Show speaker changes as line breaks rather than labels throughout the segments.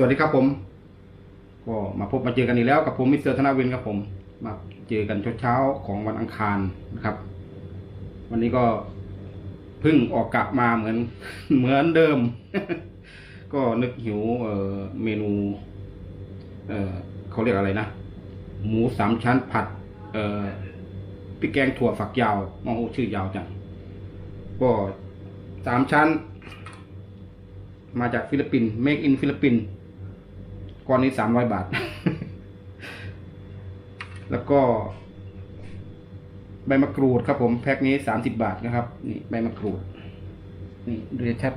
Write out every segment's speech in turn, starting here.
สวัสดีครับผม ก็มาพบมาเจอกันอีกแล้วกับผมมิสเตอร์ธนาวินครับผม มาเจอกันเช้าๆของวันอังคารนะครับ วันนี้ก็เพิ่งออกกะมาเหมือนเหมือนเดิม ก็นึกหิวเอ่อเมนู เอ่อเขาเรียกอะไรนะ หมูสามชั้นผัด เอ่อพริกแกงถั่วฝักยาวมองชื่อยาวจัง ก็สามชั้นมาจากฟิลิปปินส์ make in ฟิลิปปินส์ ก้อนนี้สามร้อยบาท แล้วก็ ใบมะกรูดครับผมแพ็คนี้สามสิบบาทนะครับ นี่ใบมะกรูด นี่ดูชัด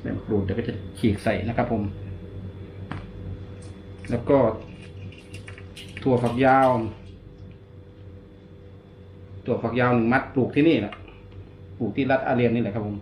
ใบมะกรูดเดี๋ยวก็จะฉีกใส่นะครับผม แล้วก็ถั่วฝักยาวถั่วฝักยาวหนึ่งมัดปลูกที่นี่แหละปลูกที่รัฐอาเรียนนี่แหละครับผม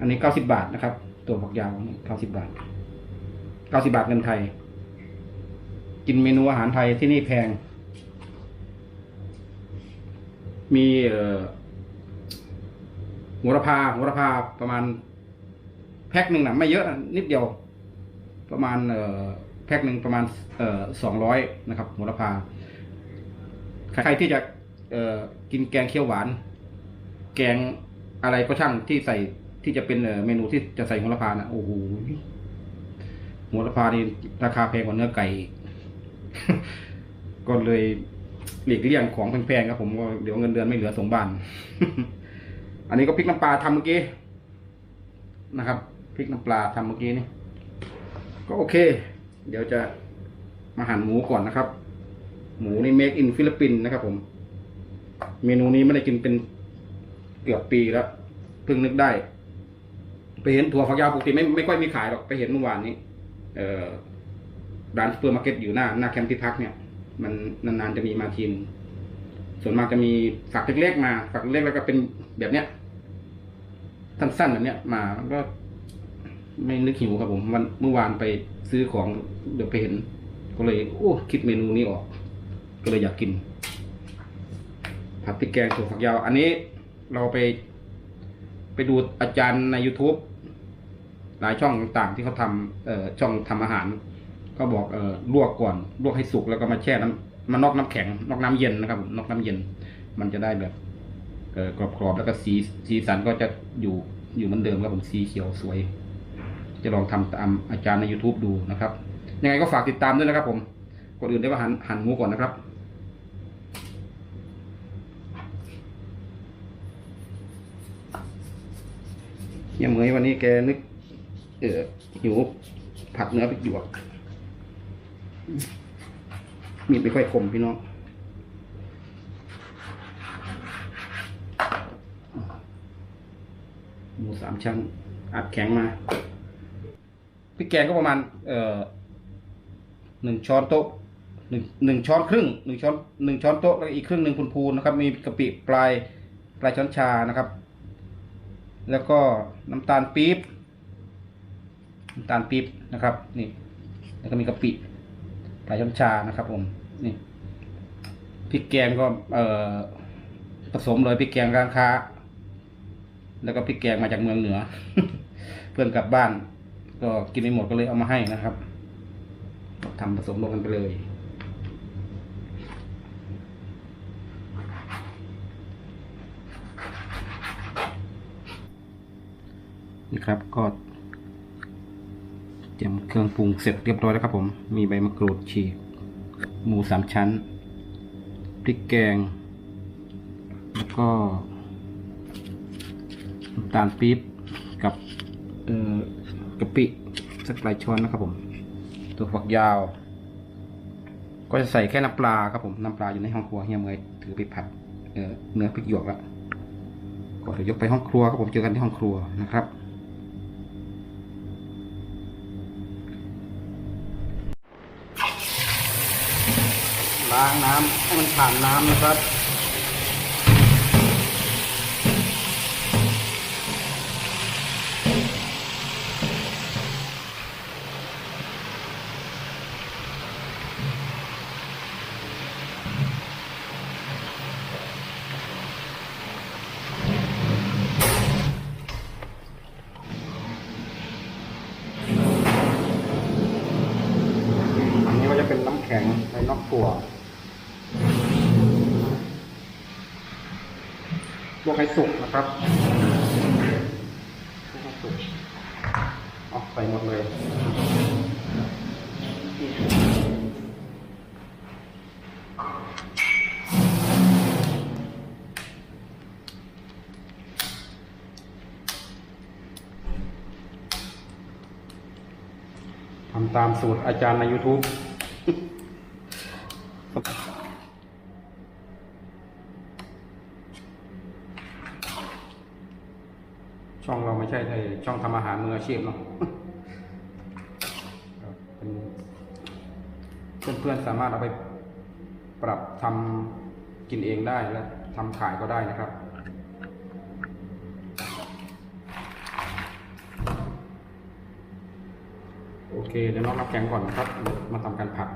อันนี้เก้าสิบาทนะครับ ตัวฝักยาวเก้าสิบบาทเก้าสิบาทเงินไทย กินเมนูอาหารไทยที่นี่แพง มีเอ่อหัวระพาหัวระพาประมาณ แพ็คหนึ่งนะไม่เยอะนะนิดเดียว ประมาณเอ่อแพ็คหนึ่งประมาณเอ่อสองร้อยนะครับหัวระพาใครที่จะเอ่อกินแกงเขียวหวาน แกงอะไรก็ช่างที่ใส่ ที่จะเป็นเมนูที่จะใส่โหัวละพานะโอ้โหโหัวละพานี่ราคาแพงกว่าเนื้อไก่ ก็เลยหลีกเลี่ยงของแพงๆครับผมก็เดี๋ยวเงินเดือนไม่เหลือสมบ้าน อันนี้ก็พริกน้ำปลาทำเมื่อกี้นะครับพริกน้ำปลาทำเมื่อกี้นี่ก็โอเค เดี๋ยวจะมาหั่นหมูก่อนนะครับ หมูนี่ make in ฟิลิปปินส์นะครับผม เมนูนี้ไม่ได้กินเป็นเกือบปีแล้วเพิ่งนึกได้ ไปเห็นถั่วฝักยาวปกติไม่ไม่ค่อยมีขายหรอกไปเห็นเมื่อวานนี้เอ่อร้านซูเปอร์มาร์เก็ตอยู่หน้าหน้าแคมป์ที่พักเนี่ย มันนานๆจะมีมาทีมส่วนมากจะมีฝักเล็กๆมาฝักเล็กแล้วก็เป็นแบบเนี้ยสั้นๆแบบเนี้ยมาก็ ไม่นึกหิวครับผมวันเมื่อวานไปซื้อของเดี๋ยวไปเห็น ก็เลยโอ้คิดเมนูนี้ออก ก็เลยอยากกิน ผัดพริกแกงถั่วฝักยาว อันนี้เราไป ไปดูอาจารย์ใน YouTube หลายช่องต่างๆที่เขาทำช่องทำอาหาร ก็บอกเออลวกก่อนลวกให้สุกแล้วก็มาแช่น้ำมานอกน้ำแข็งนอกน้ำเย็นนะครับผมนอกน้ำเย็น มันจะได้แบบกรอบๆแล้วก็สีสีสันก็จะอยู่อยู่เหมือนเดิมครับผมสีเขียวสวย จะลองทำตามอาจารย์ใน YouTube ดูนะครับ ยังไงก็ฝากติดตามด้วยนะครับ ผมก่อนอื่นได้ว่าหันหันหมูก่อนนะครับเฮียเหมยวันนี้แกนึก เออหิวผัดเนื้อพริกหยวกมีดไม่ค่อยคมพี่น้องหมูสามชั้น อัดแข็งมาพริกแกงก็ประมาณ เอ่อหนึ่งช้อนโต๊ะหนึ่งหนึ่งช้อนครึ่งหนึ่งช้อนหนึ่งช้อนโต๊ะแล้วอีกครึ่งหนึ่งพูนๆนะครับ มีกะปิปลายปลายช้อนชานะครับ แล้วก็น้ำตาลปี๊บ ตาลปี๊บนะครับนี่แล้วก็มีกะปิปลายช้อนชานะครับ ผมนี่พริกแกงก็เอ่อผสมเลยพริกแกงร้านค้า แล้วก็พริกแกงมาจากเมืองเหนือ เพื่อนกลับบ้าน ก็กินไม่หมดก็เลยเอามาให้นะครับทำผสมลงกันไปเลยนี่ครับก็ รียมเครื่องปรุงเสร็จเรียบร้อยแล้วครับผม มีใบมะกรูดฉีกหมูสามชั้น พริกแกง แล้วก็น้ำตาลปี๊บกับเอ่อกะปิสักหลายช้อนนะครับผม ตัวฝักยาว ก็จะใส่แค่น้ำปลาครับผม น้ำปลาอยู่ในห้องครัวเฮียเมยถือไปผัดเอ่อเนื้อพริกหยวกแล้วก็เดี๋ยวยกไปห้องครัวครับผมเจอกันที่ห้องครัวนะครับ ล้างน้ำให้มันผ่านน้ำนะครับน้ำแข็งในน็อกตัว ลวกให้สุกนะครับลวกให้สุกเอาใส่หมดเลยทำตามสูตรอาจารย์ใน YouTube ช่องเราไม่ใช่ไอ้ช่องทำอาหารมืออาชีพเนาะเพื่อนๆสามารถเอาไปปรับทำกินเองได้และทำขายก็ได้นะครับโอเคเดี๋ยวน้องรับแกงก่อนครับ มาทำการผัด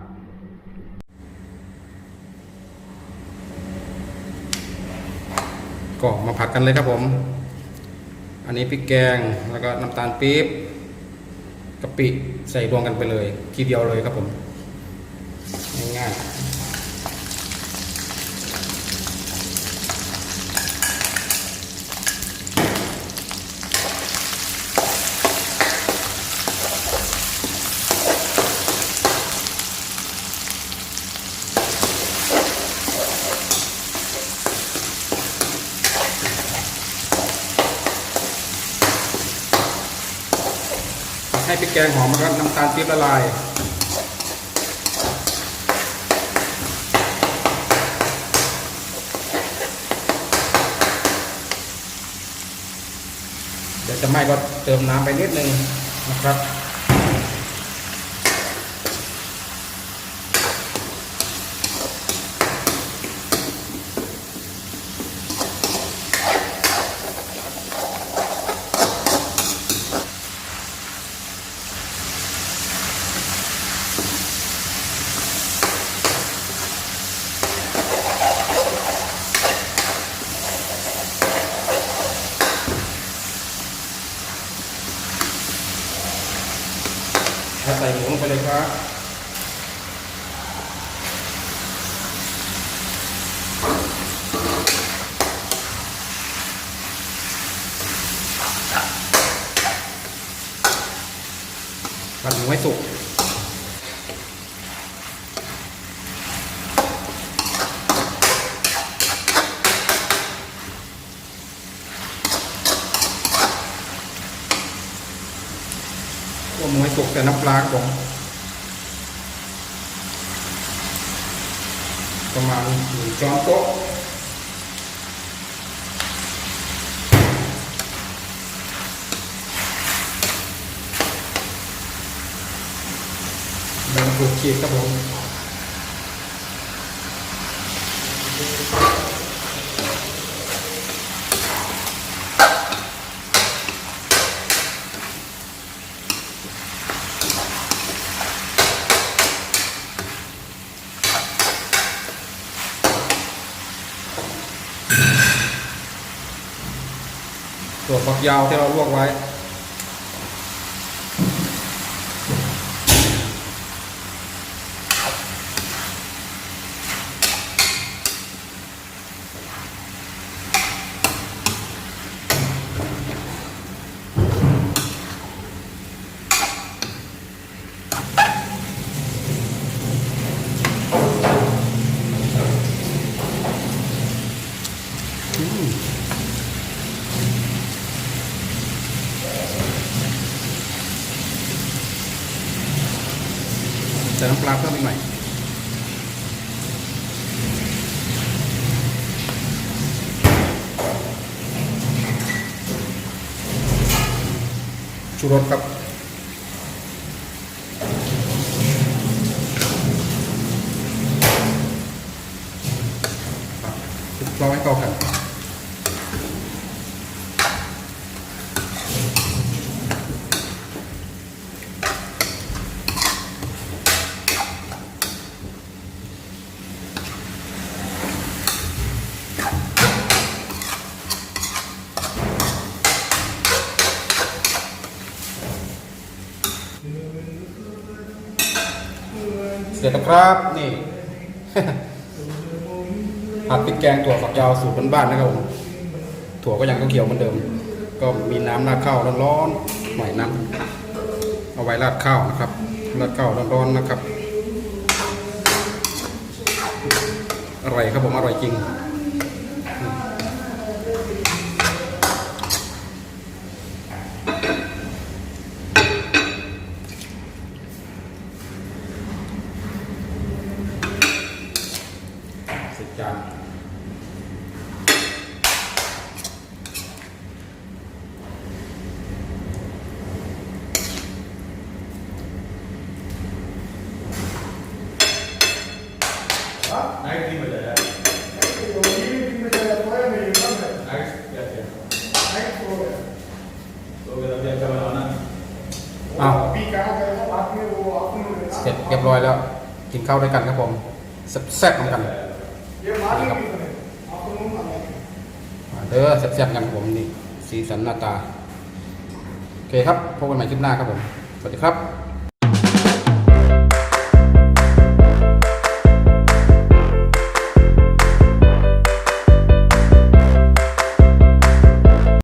ก็มาผัดกันเลยครับผม อันนี้พริกแกงแล้วก็น้ำตาลปี๊บกะปิใส่รวมกันไปเลย ทีเดียวเลยครับผมง่ายๆ ให้พริกแกงหอมมันก็น้ำตาลปี๊บละลายเดี๋ยวจะไหม้ก็เติมน้ำไปนิดนึงนะครับ แล้วใส่หมูลงไปเลยครับผัดหมูให้สุก ตัวหมูให้สุกแต่น้ำปลาครับผมประมาณหนึ่งช้อนโต๊ะใบมะกรูดฉีกครับผม ถั่วฝักยาวที่เราลวกไว้ ใส่น้ำปลาเพิ่มอีกหน่อยชูรสครับคลุกเคล้าให้เข้ากัน เสร็จแล้วครับนี่ผัดพริกแกงถั่วฝักยาวสูตรบ้านๆนะครับผมถั่วก็ยังเขียวเหมือนเดิม ก็มีน้ำราดข้าวร้อนๆหน่อยน้ำเอาไว้ราดข้าวนะครับราดข้าวร้อนๆนะครับอร่อยครับผมอร่อยจริง สิบจานอ้าวเสร็จเรียบร้อยแล้ว กิน ข้าวด้วยกันครับผมแซ่บๆเหมือนกันเด้อแซ่บๆกันครับผมนี่สีสันหน้าตา โอเคครับพบกันใหม่คลิปหน้าครับผม สวัสดีครับ